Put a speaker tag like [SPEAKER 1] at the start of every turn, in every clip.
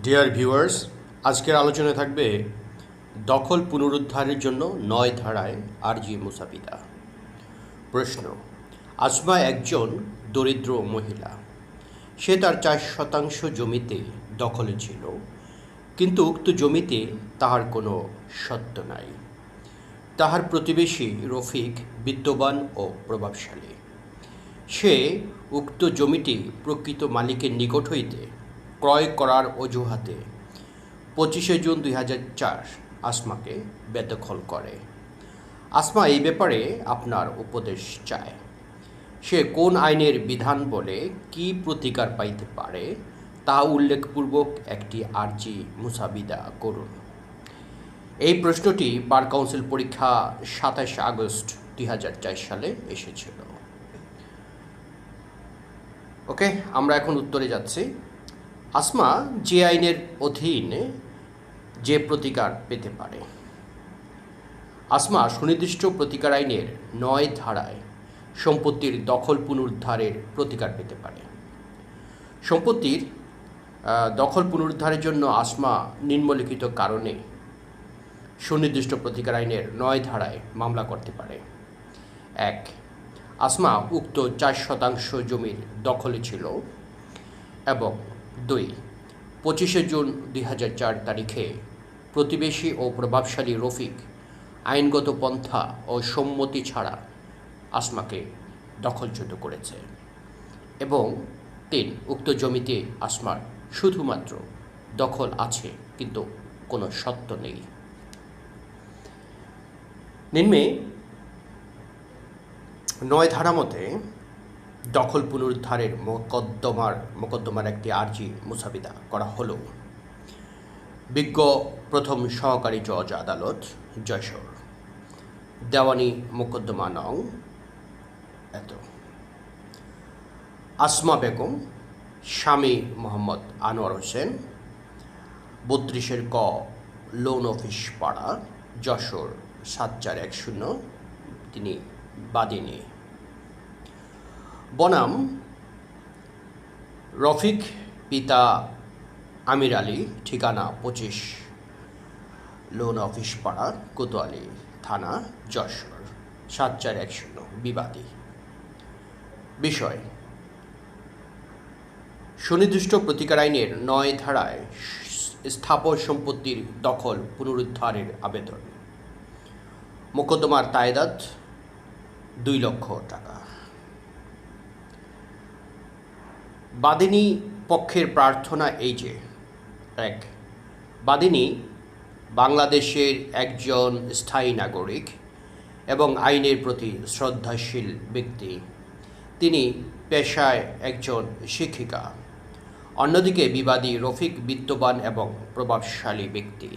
[SPEAKER 1] Dear viewers আজকের আলোচনায় থাকবে দখল পুনরুদ্ধারের জন্য নয় ধারায় আরজি মুসাফিদা প্রশ্ন, আসমা একজন দরিদ্র মহিলা। সে তার চার শতাংশ জমিতে দখলে ছিল, কিন্তু উক্ত জমিতে তাহার কোনো সত্য নাই। তাহার প্রতিবেশী রফিক বিদ্যবান ও প্রভাবশালী। সে উক্ত জমিটি প্রকৃত মালিকের নিকট হইতে ক্রয় করার অজুহাতে পঁচিশে জুন দুই হাজার চার আসমাকে বেদখল করে। আসমা এই ব্যাপারে আপনার উপদেশ চায়। সে কোন আইনের বিধান বলে কি প্রতিকার পাইতে পারে তা উল্লেখপূর্বক একটি আর্জি মুসাবিদা করুন। এই প্রশ্নটি বার কাউন্সিল পরীক্ষা সাতাশ আগস্ট দুই চার সালে এসেছিল। ওকে, আমরা এখন উত্তরে যাচ্ছি। আসমা যে আইনের অধীনে যে প্রতিকার পেতে পারে। আসমা সুনির্দিষ্ট প্রতিকার আইনের নয় ধারায় সম্পত্তির দখল পুনরুদ্ধারের প্রতিকার পেতে পারে। সম্পত্তির দখল পুনরুদ্ধারের জন্য আসমা নিম্নলিখিত কারণে সুনির্দিষ্ট প্রতিকার আইনের নয় ধারায় মামলা করতে পারে। এক, আসমা উক্ত চার শতাংশ জমির দখলে ছিল এবং দুই, পঁচিশে জুন দুই চার তারিখে প্রতিবেশী ও প্রভাবশালী রফিক, আইনগত পন্থা ও সম্মতি ছাড়া আসমাকে দখলচ্যুত করেছে। এবং তিন, উক্ত জমিতে আসমার শুধুমাত্র দখল আছে, কিন্তু কোনো সত্য নেই। নিম্নে নয় ধারা মতে দখল পুনরুদ্ধারের মোকদ্দমার মোকদ্দমার একটি আর্জি মুসাবিদা করা হলো। বিজ্ঞ প্রথম সহকারী জজ আদালত যশোর দেওয়ানি মোকদ্দমা নং, এত। আসমা বেগম, স্বামী মোহাম্মদ আনোয়ার হোসেন, বত্রিশের ক, লোন অফিস পাড়া, যশোর সাত চার এক শূন্য, তিনি বাদিনী বনাম রফিক পিতা আমির আলী, ঠিকানা পঁচিশ লোন অফিস পাড়া, কোতোয়ালি থানা, যশোর, সাত চার এক শূন্য, বিবাদী। বিষয়, সুনির্দিষ্ট প্রতিকার আইনের নয় ধারায় স্থাপন সম্পত্তির দখল পুনরুদ্ধারের আবেদন। মোকদ্দমার তায়দাত দুই লক্ষ টাকা। বাদিনী পক্ষের প্রার্থনা এই যে, এক, বাদিনী বাংলাদেশের একজন স্থায়ী নাগরিক এবং আইনের প্রতি শ্রদ্ধাশীল ব্যক্তি। তিনি পেশায় একজন শিক্ষিকা। অন্যদিকে বিবাদী রফিক বিত্তবান এবং প্রভাবশালী ব্যক্তি।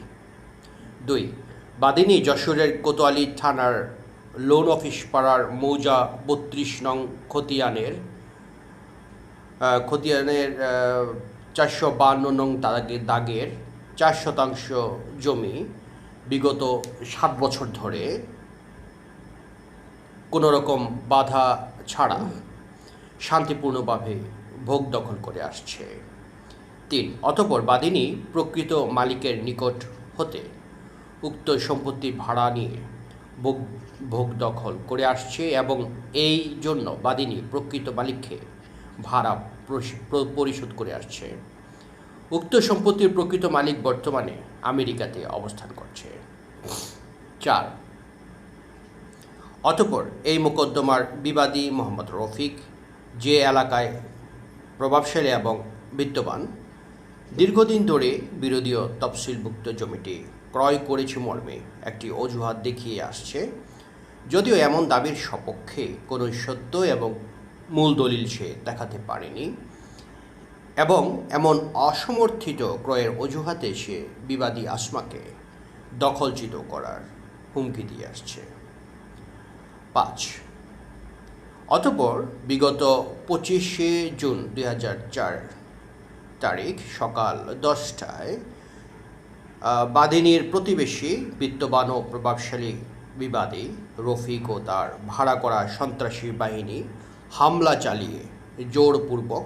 [SPEAKER 1] দুই, বাদিনী যশোরের কোতোয়ালি থানার লোন অফিস পাড়ার মৌজা বত্রিশ নং খতিয়ানের খতিয়ানের চারশো বান্ন নং দাগে, দাগের চার শতাংশ জমি বিগত সাত বছর ধরে কোনো রকম বাধা ছাড়া শান্তিপূর্ণভাবে ভোগ দখল করে আসছে। তিন, অতপর বাদিনী প্রকৃত মালিকের নিকট হতে উক্ত সম্পত্তি ভাড়া নিয়ে ভোগ ভোগ দখল করে আসছে এবং এই জন্য বাদিনী প্রকৃত মালিককে ভাড়া পরিশোধ করে আসছে। উক্ত সম্পত্তির প্রকৃত মালিক বর্তমানে আমেরিকাতে অবস্থান করছে। চার। অতপর এই মোকদ্দমার বিবাদী মোহাম্মদ রফিক, যে এলাকায় প্রভাবশালী এবং বিত্তবান, দীর্ঘদিন ধরে বিরোধীয় তফসিলভুক্ত জমিটি ক্রয় করেছে মর্মে একটি অজুহাত দেখিয়ে আসছে, যদিও এমন দাবির সপক্ষে কোনো সত্য এবং মূল দলিল সে দেখাতে পারেনি এবং এমন অসমর্থিত ক্রয়ের অজুহাতে সে বিবাদী আসমাকে দখলচিত করার হুমকি দিয়ে আসছে। পাঁচ, অতপর বিগত পঁচিশে জুন দুই হাজার চার তারিখ সকাল দশটায় বাদিনীর প্রতিবেশী, বিত্তবান ও প্রভাবশালী বিবাদী রফিক ও তার ভাড়া করা সন্ত্রাসী বাহিনী হামলা চালিয়ে জোরপূর্বক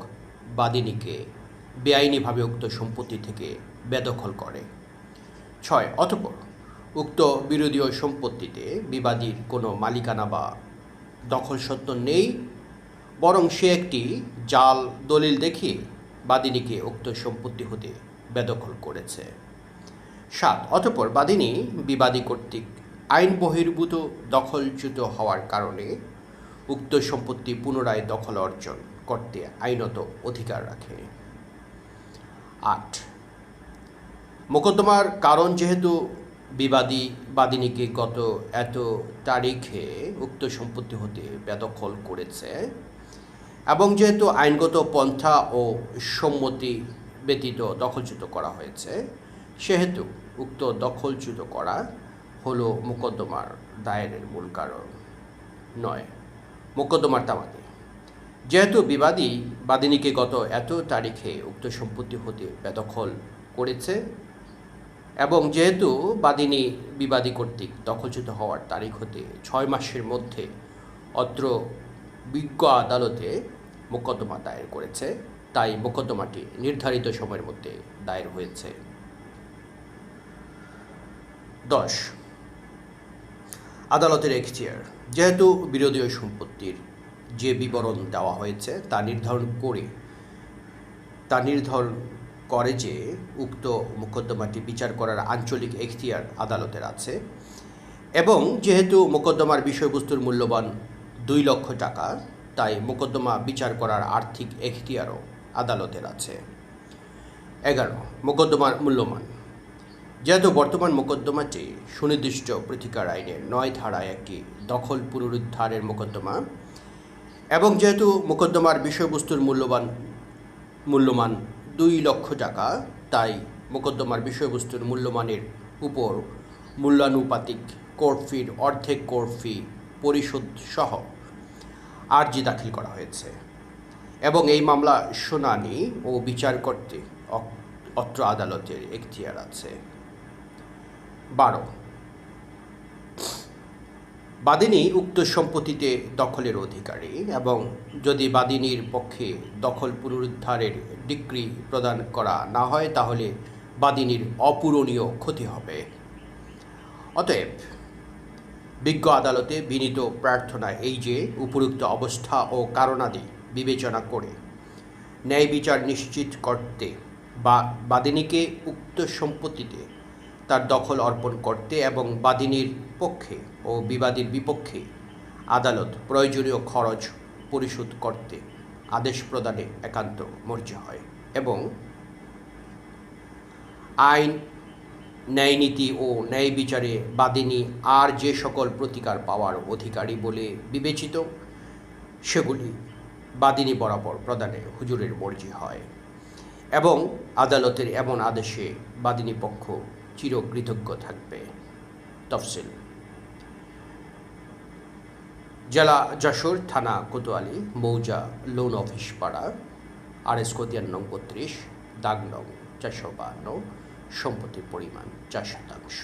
[SPEAKER 1] বাদিনীকে বেআইনিভাবে উক্ত সম্পত্তি থেকে বেদখল করে। ছয়, অতঃপর উক্ত বিরোধীয় সম্পত্তিতে বিবাদীর কোনো মালিকানা বা দখল সত্য নেই, বরং সে একটি জাল দলিল দেখিয়ে বাদিনীকে উক্ত সম্পত্তি হতে বেদখল করেছে। সাত, অতঃপর বাদিনী বিবাদী কর্তৃক আইন বহির্ভূত দখলচ্যুত হওয়ার কারণে উক্ত সম্পত্তি পুনরায় দখল অর্জন করতে আইনত অধিকার রাখে। আট। মোকদ্দমার কারণ যেহেতু বিবাদী বাদিনীকে গত এত তারিখে উক্ত সম্পত্তি হতে বেদখল করেছে, এবং যেহেতু আইনগত পন্থা ও সম্মতি ব্যতীত দখলচ্যুত করা হয়েছে, সেহেতু উক্ত দখলচ্যুত করা হলো মোকদ্দমার দায়েরের মূল কারণ। নয়। মোকদ্দমার তামাদি যেহেতু বিবাদী বাদিনীকে গত এত তারিখে উক্ত সম্পত্তি হতে বেদখল করেছে এবং যেহেতু বাদিনী বিবাদী কর্তৃক দখলচ্যুত হওয়ার তারিখ হতে ছয় মাসের মধ্যে অত্র বিজ্ঞ আদালতে মোকদ্দমা দায়ের করেছে, তাই মোকদ্দমাটি নির্ধারিত সময়ের মধ্যে দায়ের হয়েছে। দশ আদালতের এখতিয়ার যেহেতু বিরোধী সম্পত্তির যে বিবরণ দেওয়া হয়েছে, তা নির্ধারণ করে, তা নির্ধারণ করে যে উক্ত মোকদ্দমাটি বিচার করার আঞ্চলিক এখতিয়ার আদালতের আছে। এবং যেহেতু মোকদ্দমার বিষয়বস্তুর মূল্যবান দুই লক্ষ টাকা, তাই মোকদ্দমা বিচার করার আর্থিক এখতিয়ারও আদালতের আছে। এগারো, মোকদ্দমার মূল্যমান যেহেতু বর্তমান মোকদ্দমাটি সুনির্দিষ্ট প্রতিকার আইনের নয় ধারায় একটি দখল পুনরুদ্ধারের মোকদ্দমা, এবং যেহেতু মোকদ্দমার বিষয়বস্তুর মূল্যবান, মূল্যমান দুই লক্ষ টাকা, তাই মোকদ্দমার বিষয়বস্তুর মূল্যমানের উপর মূল্যানুপাতিক কোর্ট ফির, অর্ধেক কোর্ট ফি পরিশোধ সহ আর্জি দাখিল করা হয়েছে। এবং এই মামলা শুনানি ও বিচার করতে অত্র আদালতের এখতিয়ার আছে। বারো। বাদিনী উক্ত সম্পত্তিতে দখলের অধিকারী এবং যদি বাদিনীর পক্ষে দখল পুনরুদ্ধারের ডিগ্রি প্রদান করা না হয়, তাহলে বাদিনীর অপূরণীয় ক্ষতি হবে। অতএব, বিজ্ঞ আদালতে বিনীত প্রার্থনা এই যে, উপরুক্ত অবস্থা ও কারণাদি বিবেচনা করে ন্যায় বিচার নিশ্চিত করতে বা বাদিনীকে উক্ত সম্পত্তিতে তার দখল অর্পণ করতে এবং বাদিনীর পক্ষে ও বিবাদীর বিপক্ষে আদালত প্রয়োজনীয় খরচ পরিশোধ করতে আদেশ প্রদানে একান্ত মর্জি হয় এবং আইন ন্যায়নীতি ও ন্যায় বিচারে বাদিনী আর যে সকল প্রতিকার পাওয়ার অধিকারী বলে বিবেচিত, সেগুলি বাদিনী বরাবর প্রদানে হুজুরের মর্জি হয় এবং আদালতের এমন আদেশে বাদিনী পক্ষ চিরকৃতজ্ঞ থাকবে। তফসিল। জেলা যশোর থানা কোতোয়ালি, মৌজা লোন অফিস পাড়া আর এস কোদিয়ান নং বত্রিশ দাগ নং চারশো বাহান্ন সম্পত্তির পরিমাণ চার শতাংশ।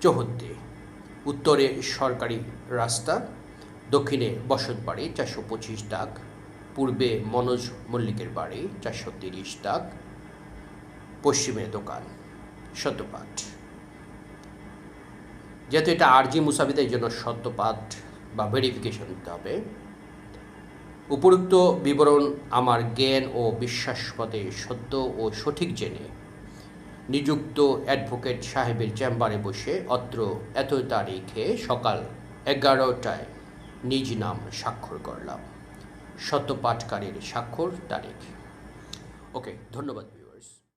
[SPEAKER 1] চৌহদ্দি উত্তরে সরকারি রাস্তা, দক্ষিণে বসত বাড়ি চারশো পঁচিশ দাগ, পূর্বে মনোজ মল্লিকের বাড়ি চারশো তিরিশ দাগ, পশ্চিমে দোকান। সত্যপাঠ যেহেতু এটা আরজি মুসাফিদের জন্য সত্যপাঠ বা ভেরিফিকেশন দিতে হবে, উপরোক্ত বিবরণ আমার জ্ঞান ও বিশ্বাস মতে সত্য ও সঠিক জেনে নিযুক্ত অ্যাডভোকেট সাহেবের চেম্বারে বসে অত্র এত তারিখে সকাল এগারোটায় নিজ নাম স্বাক্ষর করলাম। সত্যপাঠকারীর স্বাক্ষর তারিখ। ওকে, ধন্যবাদ।